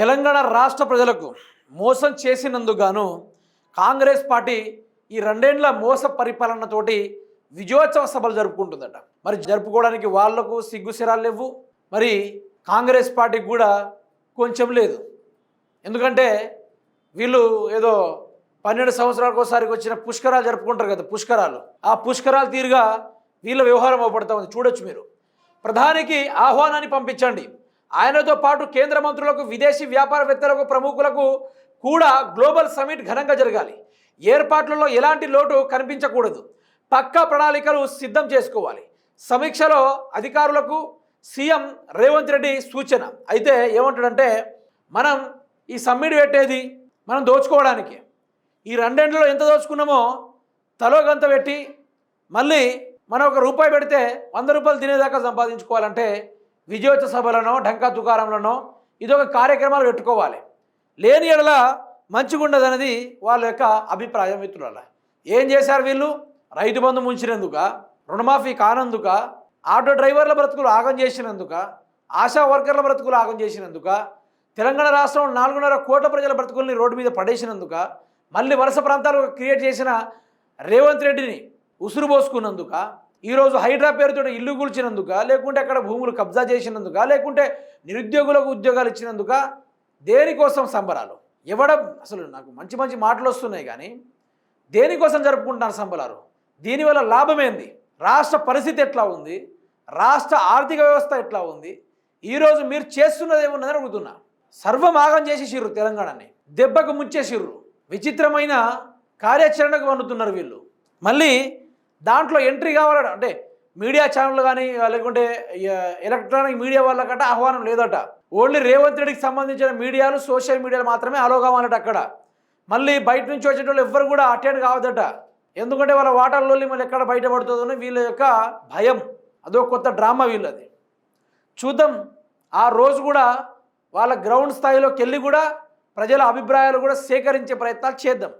తెలంగాణ రాష్ట్ర ప్రజలకు మోసం చేసినందుకు గాను కాంగ్రెస్ పార్టీ ఈ రెండేండ్ల మోస పరిపాలనతోటి విజయోత్సవ సభలు జరుపుకుంటుందట. మరి జరుపుకోవడానికి వాళ్ళకు సిగ్గుసిరాలు లేవు. మరి కాంగ్రెస్ పార్టీకి కూడా కొంచెం లేదు. ఎందుకంటే వీళ్ళు ఏదో పన్నెండు సంవత్సరాలకు ఒకసారికి వచ్చిన పుష్కరాలు జరుపుకుంటారు కదా పుష్కరాలు. ఆ పుష్కరాలు తీరుగా వీళ్ళ వ్యవహారం అవపడతా ఉంది. చూడొచ్చు మీరు. ప్రధానికి ఆహ్వానాన్ని పంపించండి. ఆయనతో పాటు కేంద్ర మంత్రులకు విదేశీ వ్యాపారవేత్తలకు ప్రముఖులకు కూడా గ్లోబల్ సమిట్ ఘనంగా జరగాలి. ఏర్పాట్లలో ఎలాంటి లోటు కనిపించకూడదు. పక్కా ప్రణాళికలు సిద్ధం చేసుకోవాలి. సమీక్షలో అధికారులకు సీఎం రేవంత్ రెడ్డి సూచన. అయితే ఏమంటాడంటే మనం ఈ సమ్మిట్ పెట్టేది మనం దోచుకోవడానికి. ఈ రెండేళ్ళలో ఎంత దోచుకున్నామో తలో గంత పెట్టి మళ్ళీ మనం ఒక రూపాయి పెడితే వంద రూపాయలు తినేదాకా సంపాదించుకోవాలంటే విజయోత్సవ ఢంకా దుకారంలోనో ఇదొక కార్యక్రమాలు పెట్టుకోవాలి. లేని ఎడల మంచిగుండదనేది వాళ్ళ యొక్క అభిప్రాయం మిత్రుల ఏం చేశారు వీళ్ళు? రైతు బంధు ముంచినందుక రుణమాఫీ కానందుక ఆటో డ్రైవర్ల బ్రతుకులు ఆగం చేసినందుక ఆశా వర్కర్ల బ్రతుకులు ఆగం చేసినందుక తెలంగాణ రాష్ట్రం నాలుగున్నర కోట్ల ప్రజల బ్రతుకుల్ని రోడ్డు మీద పడేసినందుక మళ్ళీ వలస ప్రాంతాలు క్రియేట్ చేసిన రేవంత్ రెడ్డిని ఉసురు పోసుకున్నందుక ఈరోజు హైడ్రా పేరుతో ఇల్లు కూల్చినందుక లేకుంటే అక్కడ భూములు కబ్జా చేసినందుక లేకుంటే నిరుద్యోగులకు ఉద్యోగాలు ఇచ్చినందుక దేనికోసం సంబరాలు? ఎవడ అసలు నాకు మంచి మంచి మాటలు వస్తున్నాయి కానీ దేనికోసం జరుపుకుంటున్నారు సంబరాలు? దీనివల్ల లాభం ఏంది రాష్ట్ర పరిస్థితి ఎట్లా ఉంది? రాష్ట్ర ఆర్థిక వ్యవస్థ ఎట్లా ఉంది? ఈరోజు మీరు చేస్తున్నది ఏమున్నదని అడుగుతున్నా. సర్వమాగం చేసేసిర్రు తెలంగాణని. దెబ్బకు ముంచేసిర్రు. విచిత్రమైన కార్యాచరణకు వండుతున్నారు వీళ్ళు. మళ్ళీ దాంట్లో ఎంట్రీ కావాలట. అంటే మీడియా ఛానల్ కానీ లేకుంటే ఎలక్ట్రానిక్ మీడియా వాళ్ళకట ఆహ్వానం లేదట. ఓన్లీ రేవంత్ రెడ్డికి సంబంధించిన మీడియాలు సోషల్ మీడియాలు మాత్రమే అలో కావాలట అక్కడ. మళ్ళీ బయట నుంచి వచ్చేటోళ్ళు ఎవ్వరు కూడా అటెండ్ కావద్దట. ఎందుకంటే వాళ్ళ వాటర్లో మళ్ళీ ఎక్కడ బయటపడుతుందని వీళ్ళ యొక్క భయం. అదో కొత్త డ్రామా వీళ్ళది. చూద్దాం. ఆ రోజు కూడా వాళ్ళ గ్రౌండ్ స్థాయిలోకి వెళ్ళి కూడా ప్రజల అభిప్రాయాలు కూడా సేకరించే ప్రయత్నాలు చేద్దాం.